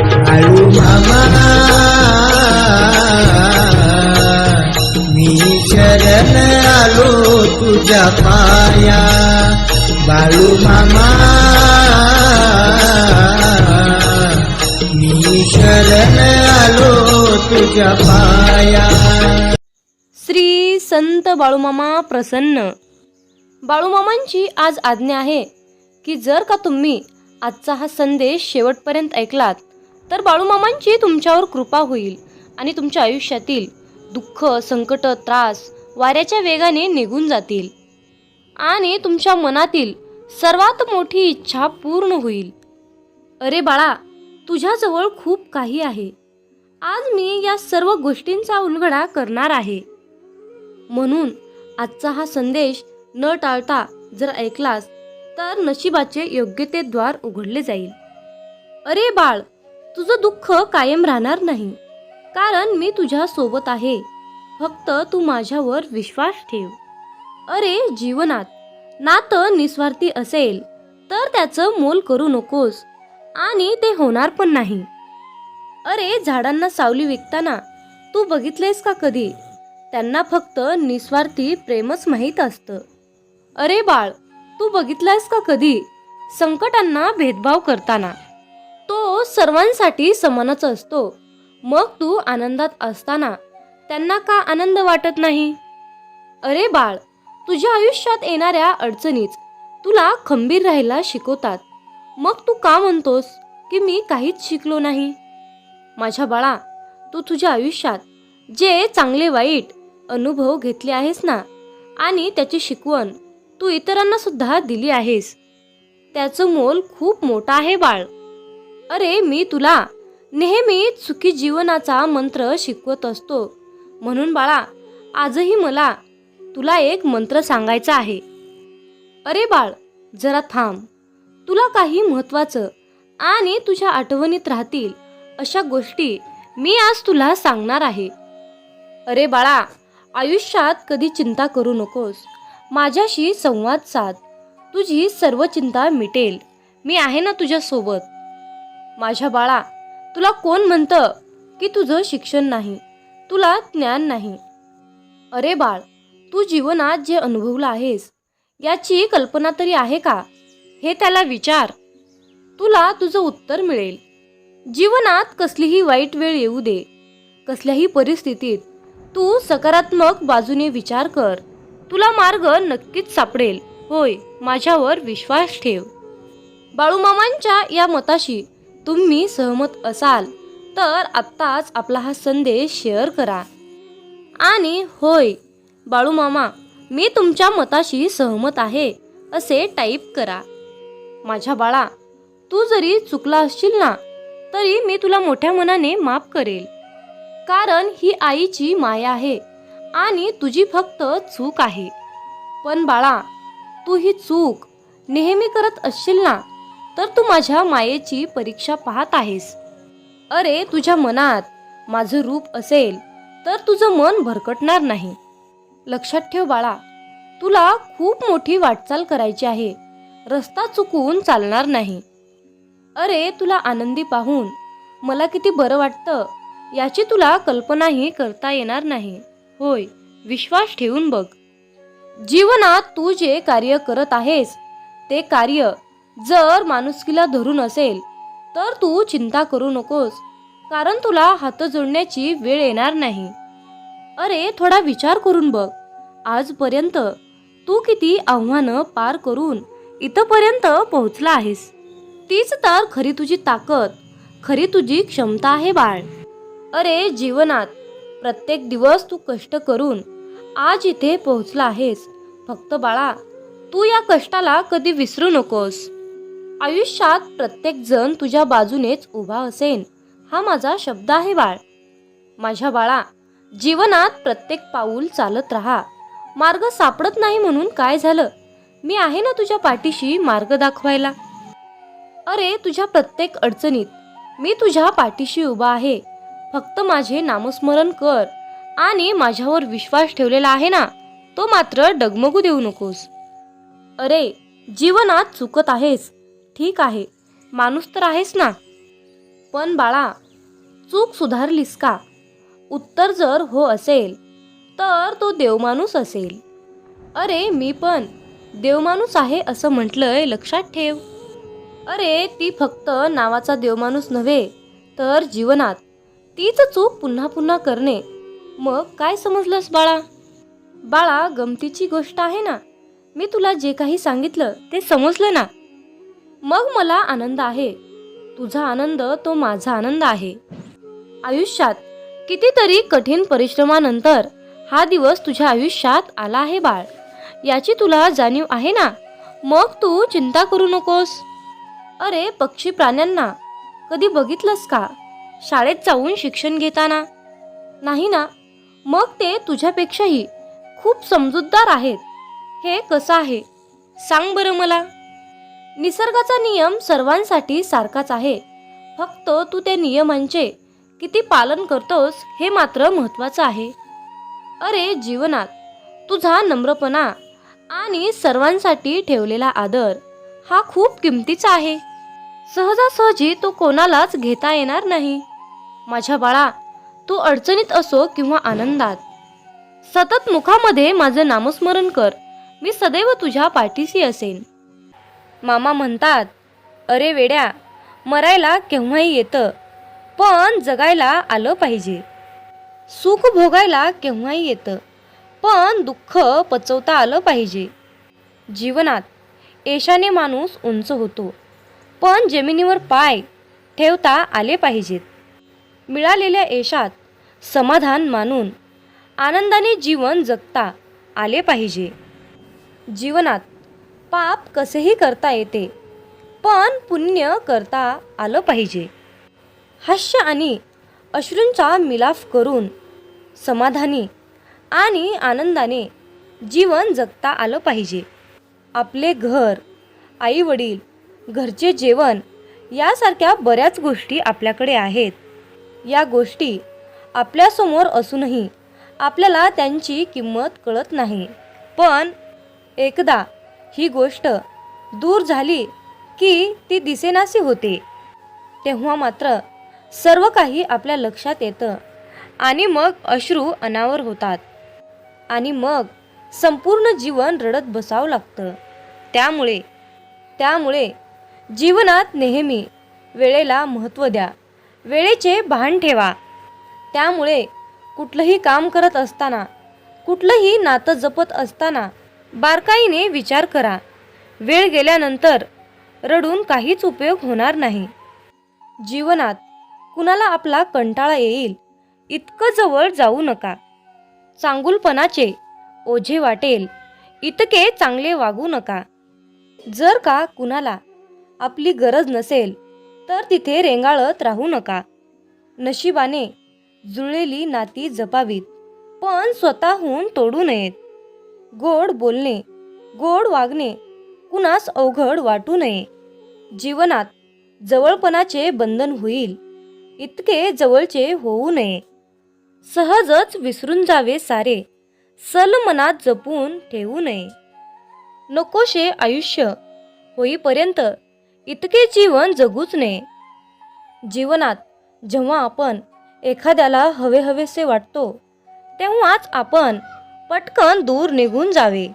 बाळू मामा मी शरण आलो तुझ्या पाया. बाळू मामा मी शरण आलो तुझ्या पाया. श्री संत बाळूमामा प्रसन्न. बाळूमामांची आज आज्ञा आहे की जर का तुम्ही आजचा हा संदेश शेवटपर्यंत ऐकलात तर बाळूमामांची तुमच्यावर कृपा होईल आणि तुमच्या आयुष्यातील दुःख संकट त्रास वाऱ्याच्या वेगाने निघून जातील आणि तुमच्या मनातील सर्वात मोठी इच्छा पूर्ण होईल. अरे बाळा तुझ्याजवळ खूप काही आहे. आज मी या सर्व गोष्टींचा उलगडा करणार आहे. म्हणून आजचा हा संदेश न टाळता जर ऐकलास तर नशिबाचे योग्य ते द्वार उघडले जाईल. अरे बाळ तुझं दुःख कायम राहणार नाही. कारण मी तुझ्या सोबत आहे. फक्त तू माझ्यावर विश्वास ठेव. अरे जीवनात नातं निस्वार्थी असेल तर त्याचं मोल करू नकोस. आणि ते होणार पण नाही. अरे झाडांना सावली विकताना तू बघितलेस का कधी? त्यांना फक्त निस्वार्थी प्रेमच माहीत असतं. अरे बाळ तू बघितलास का कधी? संकटांना भेदभाव करताना. तो सर्वांसाठी समानच असतो. मग तू आनंदात असताना त्यांना का आनंद वाटत नाही? अरे बाळ तुझ्या आयुष्यात येणाऱ्या अडचणीच तुला खंबीर राहायला शिकवतात. मग तू का म्हणतोस की मी काहीच शिकलो नाही? माझ्या बाळा तू तुझ्या आयुष्यात जे चांगले वाईट अनुभव घेतले आहेस ना आणि त्याची शिकवण तू इतरांना सुद्धा दिली आहेस. त्याचं मोल खूप मोठं आहे बाळ. अरे मी तुला. नेहमी सुखी जीवनाचा मंत्र शिकवत असतो. म्हणून बाळा आजही मला तुला एक मंत्र सांगायचा आहे. अरे बाळ जरा थांब. तुला काही महत्वाचं आणि तुझ्या आठवणीत राहतील अशा गोष्टी मी आज तुला सांगणार आहे. अरे बाळा आयुष्यात कधी चिंता करू नकोस. माझ्याशी संवाद साध. तुझी सर्व चिंता मिटेल. मी आहे ना तुझ्यासोबत. माझ्या बाळा तुला कोण म्हणतं की तुझं शिक्षण नाही? तुला ज्ञान नाही. अरे बाळ तू जीवनात जे अनुभवलं आहेस याची कल्पना तरी आहे का? हे त्याला विचार. तुला तुझं उत्तर मिळेल. जीवनात कसलीही वाईट वेळ येऊ दे. कसल्याही परिस्थितीत तू सकारात्मक बाजूने विचार कर. तुला मार्ग नक्कीच सापडेल. होय माझ्यावर विश्वास ठेव. बाळूमामांच्या या मताशी तुम्ही सहमत असाल तर आत्ताच आपला हा संदेश शेअर करा. आणि होय बाळूमामा मी तुमच्या मताशी सहमत आहे असे टाईप करा. माझ्या बाळा तू जरी चुकला असशील ना तरी मी तुला मोठ्या मनाने माफ करेल. कारण ही आईची माया आहे आणि तुझी फक्त चूक आहे. पण बाळा तू ही चूक नेहमी करत असशील ना तर तू माझ्या मायेची परीक्षा पाहत आहेस. अरे तुझ्या मनात माझं रूप असेल तर तुझं मन भरकटणार नाही. लक्षात ठेव बाळा तुला खूप मोठी वाटचाल करायची आहे. रस्ता चुकून चालणार नाही. अरे तुला आनंदी पाहून मला किती बरं वाटतं याची तुला कल्पनाही करता येणार नाही. होय विश्वास ठेवून बघ. जीवनात तू जे कार्य करत आहेस ते कार्य जर माणुसकीला धरून असेल तर तू चिंता करू नकोस कारण तुला हात जोडण्याची वेळ येणार नाही. अरे थोडा विचार करून बघ. आजपर्यंत तू किती आव्हानं पार करून इथपर्यंत पोहोचला आहेस. तीच तर खरी तुझी ताकद खरी तुझी क्षमता आहे बाळ. अरे जीवनात प्रत्येक दिवस तू कष्ट करून आज इथे पोहोचला आहेस. फक्त बाळा तू या कष्टाला कधी विसरू नकोस. आयुष्यात प्रत्येक जण तुझ्या बाजूनेच उभा असेल हा माझा शब्द आहे बाळ. माझ्या बाळा जीवनात प्रत्येक पाऊल चालत राहा. मार्ग सापडत नाही म्हणून काय झालं? मी आहे ना तुझ्या पाठीशी मार्ग दाखवायला? अरे तुझ्या प्रत्येक अडचणीत मी तुझ्या पाठीशी उभा आहे. फक्त माझे नामस्मरण कर. आणि माझ्यावर विश्वास ठेवलेला आहे ना तो मात्र डगमगू देऊ नकोस. अरे जीवनात चुकत आहेस. ठीक आहे. माणूस तर आहेस ना. पण बाळा चूक सुधारलीस का? उत्तर जर हो असेल तर तो देवमाणूस असेल. अरे मी पण. देवमाणूस आहे असं म्हटलंय लक्षात ठेव. अरे ती फक्त नावाचा देवमाणूस नव्हे तर जीवनात तीच चूक पुन्हा पुन्हा करणे. मग काय समजलंस बाळा? बाळा गमतीची गोष्ट आहे ना. मी तुला जे काही सांगितलं ते समजलं ना. मग मला आनंद आहे. तुझा आनंद तो माझा आनंद आहे. आयुष्यात कितीतरी कठीण परिश्रमानंतर हा दिवस तुझ्या आयुष्यात आला आहे बाळ. याची तुला जाणीव आहे ना? मग तू चिंता करू नकोस. अरे पक्षी प्राण्यांना कधी बघितलंस का? शाळेत जाऊन शिक्षण घेताना? नाही ना? मग ते तुझ्यापेक्षाही खूप समजूतदार आहेत. हे कसं आहे? सांग बरं मला. निसर्गाचा नियम सर्वांसाठी सारखाच आहे. फक्त तू त्या नियमांचे किती पालन करतोस हे मात्र महत्त्वाचं आहे. अरे जीवनात तुझा नम्रपणा आणि सर्वांसाठी ठेवलेला आदर हा खूप किमतीचा आहे. सहजासहजी तो कोणालाच घेता येणार नाही. माझ्या बाळा तू अडचणीत असो किंवा आनंदात. सतत मुखामध्ये माझं नामस्मरण कर. मी सदैव तुझ्या पाठीशी असेन. मामा म्हणतात अरे वेड्या मरायला केव्हाही येतं पण जगायला आलं पाहिजे. सुख भोगायला केव्हाही येतं पण दुःख पचवता आलं पाहिजे. जीवनात एशाने माणूस उंच होतो पण जमिनीवर पाय ठेवता आले पाहिजेत. मिळालेल्या यशात समाधान मानून आनंदाने जीवन जगता आले पाहिजे. जीवनात पाप कसेही करता येते पण पुण्य करता आलं पाहिजे. हास्य आणि अश्रूंचा मिलाफ करून समाधानी आणि आनंदाने जीवन जगता आलं पाहिजे. आपले घर आईवडील घरचे जेवण यासारख्या बऱ्याच गोष्टी आपल्याकडे आहेत. या गोष्टी आपल्यासमोर असूनही आपल्याला त्यांची किंमत कळत नाही. पण एकदा ही गोष्ट दूर झाली की ती दिसेनाशी होते. तेव्हा मात्र सर्व काही आपल्या लक्षात येतं आणि मग अश्रू अनावर होतात. आणि मग संपूर्ण जीवन रडत बसावं लागतं. त्यामुळे त्यामुळे जीवनात नेहमी वेळेला महत्त्व द्या. वेळेचे भान ठेवा. त्यामुळे कुठलंही काम करत असताना कुठलंही नातं जपत असताना बारकाईने विचार करा. वेळ गेल्यानंतर रडून काहीच उपयोग होणार नाही. जीवनात कुणाला आपला कंटाळा येईल इतकं जवळ जाऊ नका. चांगुलपणाचे ओझे वाटेल इतके चांगले वागू नका. जर का कुणाला आपली गरज नसेल तर तिथे रेंगाळत राहू नका. नशिबाने जुळलेली नाती जपावीत पण स्वतःहून तोडू नयेत. गोड बोलणे गोड वागणे कुणास अवघड वाटू नये. जीवनात जवळपणाचे बंधन होईल इतके जवळचे होऊ नये. सहजच विसरून जावे सारे सल मनात जपून ठेवू नये. नकोशे आयुष्य होईपर्यंत इतके जीवन जगूच नये. जीवनात जेव्हा आपण एखाद्याला हवे हवेसे वाटतो तेव्हाच आपण पटकन दूर निघून जावे.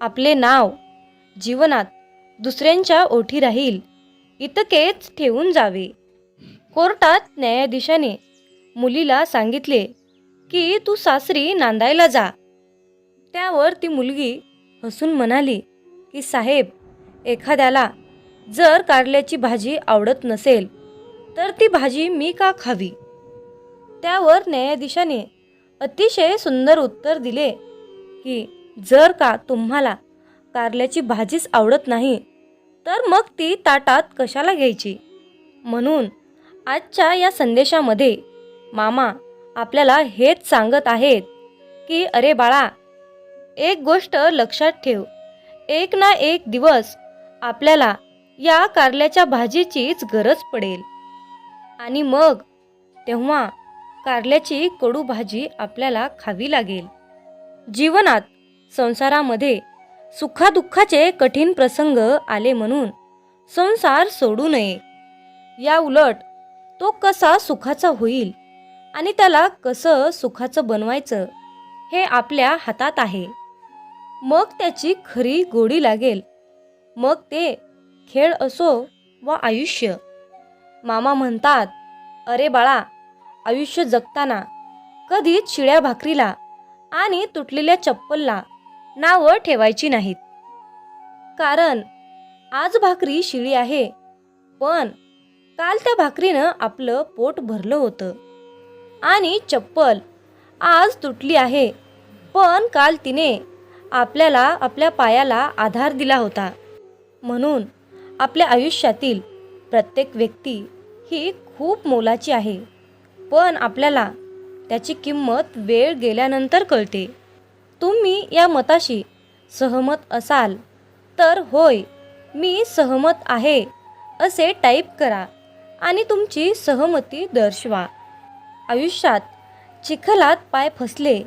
आपले नाव जीवनात दुसऱ्यांच्या ओठी राहील इतकेच ठेवून जावे. कोर्टात न्यायाधीशाने मुलीला सांगितले की तू सासरी नांदायला जा. त्यावर ती मुलगी हसून म्हणाली की साहेब एखाद्याला जर कारल्याची भाजी आवडत नसेल तर ती भाजी मी का खावी? त्यावर न्यायाधीशाने अतिशय सुंदर उत्तर दिले की जर का तुम्हाला कारल्याची भाजीच आवडत नाही तर मग ती ताटात कशाला घ्यायची? म्हणून आजच्या या संदेशामध्ये मामा आपल्याला हेच सांगत आहेत की अरे बाळा एक गोष्ट लक्षात ठेव. एक ना एक दिवस आपल्याला या कारल्याच्या भाजीचीच गरज पडेल. आणि मग तेव्हा कारल्याची कडू भाजी आपल्याला खावी लागेल. जीवनात संसारामध्ये सुखादुःखाचे कठीण प्रसंग आले म्हणून संसार सोडू नये. या उलट तो कसा सुखाचा होईल आणि त्याला कसं सुखाचं बनवायचं हे आपल्या हातात आहे. मग त्याची खरी गोडी लागेल. मग ते खेळ असो व आयुष्य. मामा म्हणतात अरे बाळा आयुष्य जगताना कधीच शिळ्या भाकरीला आणि तुटलेल्या चप्पलला नावं ठेवायची नाहीत. कारण आज भाकरी शिळी आहे पण काल त्या भाकरीनं आपलं पोट भरलं होतं. आणि चप्पल आज तुटली आहे पण काल तिने आपल्याला आपल्या पायाला आधार दिला होता. म्हणून आपल्या आयुष्यातील प्रत्येक व्यक्ती ही खूप मोलाची आहे. पण आपल्याला त्याची किंमत वेळ गेल्यानंतर कळते. तुम्ही या मताशी सहमत असाल तर होय मी सहमत आहे असे टाईप करा आणि तुमची सहमती दर्शवा. आयुष्यात चिखलात पाय फसले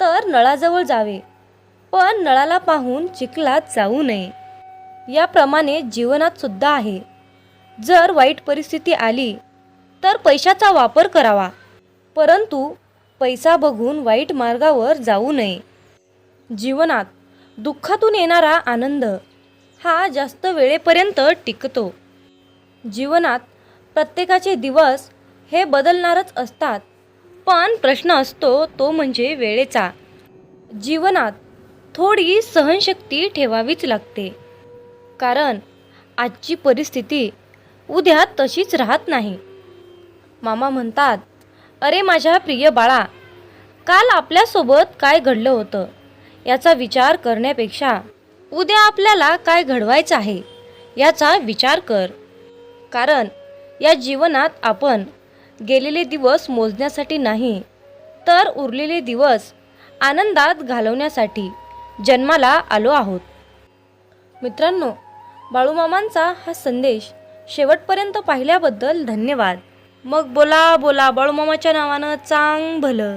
तर नळाजवळ जावे पण नळाला पाहून चिखलात जाऊ नये. याप्रमाणे जीवनात सुद्धा आहे. जर वाईट परिस्थिती आली तर पैशाचा वापर करावा. परंतु पैसा बघून वाईट मार्गावर जाऊ नये. जीवनात दुःखातून येणारा आनंद हा जास्त वेळेपर्यंत टिकतो. जीवनात प्रत्येकाचे दिवस हे बदलणारच असतात पण प्रश्न असतो तो म्हणजे वेळेचा. जीवनात थोडी सहनशक्ती ठेवावीच लागते. कारण आजची परिस्थिती उद्या तशीच राहत नाही. मामा म्हणतात अरे माझ्या प्रिय बाळा काल आपल्यासोबत काय घडलं होतं? याचा विचार करण्यापेक्षा उद्या आपल्याला काय घडवायचं आहे? याचा विचार कर. कारण या जीवनात आपण गेलेले दिवस मोजण्यासाठी नाही तर उरलेले दिवस आनंदात घालवण्यासाठी जन्माला आलो आहोत. मित्रांनो बाळूमामांचा हा संदेश शेवटपर्यंत पाहिल्याबद्दल धन्यवाद. मग बोला बोला बाळूमामाच्या नावानं चांग भलं.